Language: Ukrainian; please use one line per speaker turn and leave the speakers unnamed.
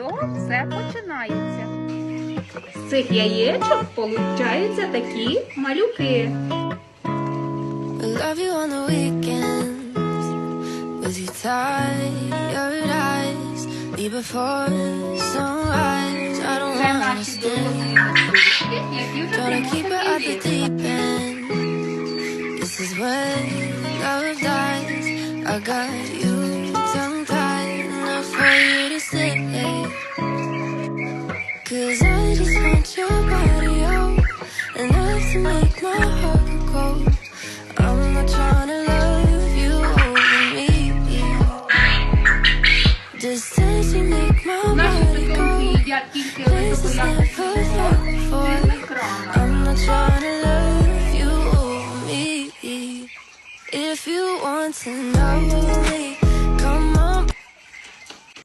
все починається. З цих яєчок получаються такі малюки.
Love you on the weekends with your tired eyes. Me before sunrise. I don't
Це
wanna
наші
stay.
дорослі малюки, які вже
keep it at the deep end. This is when love dies. I got you Cause I just want your body, oh. Enough to make my heart go. Cold I'm not trying to love you over me. Just as you make my body
cold
This
is
never felt before I'm not trying to love you over me. If you want to know me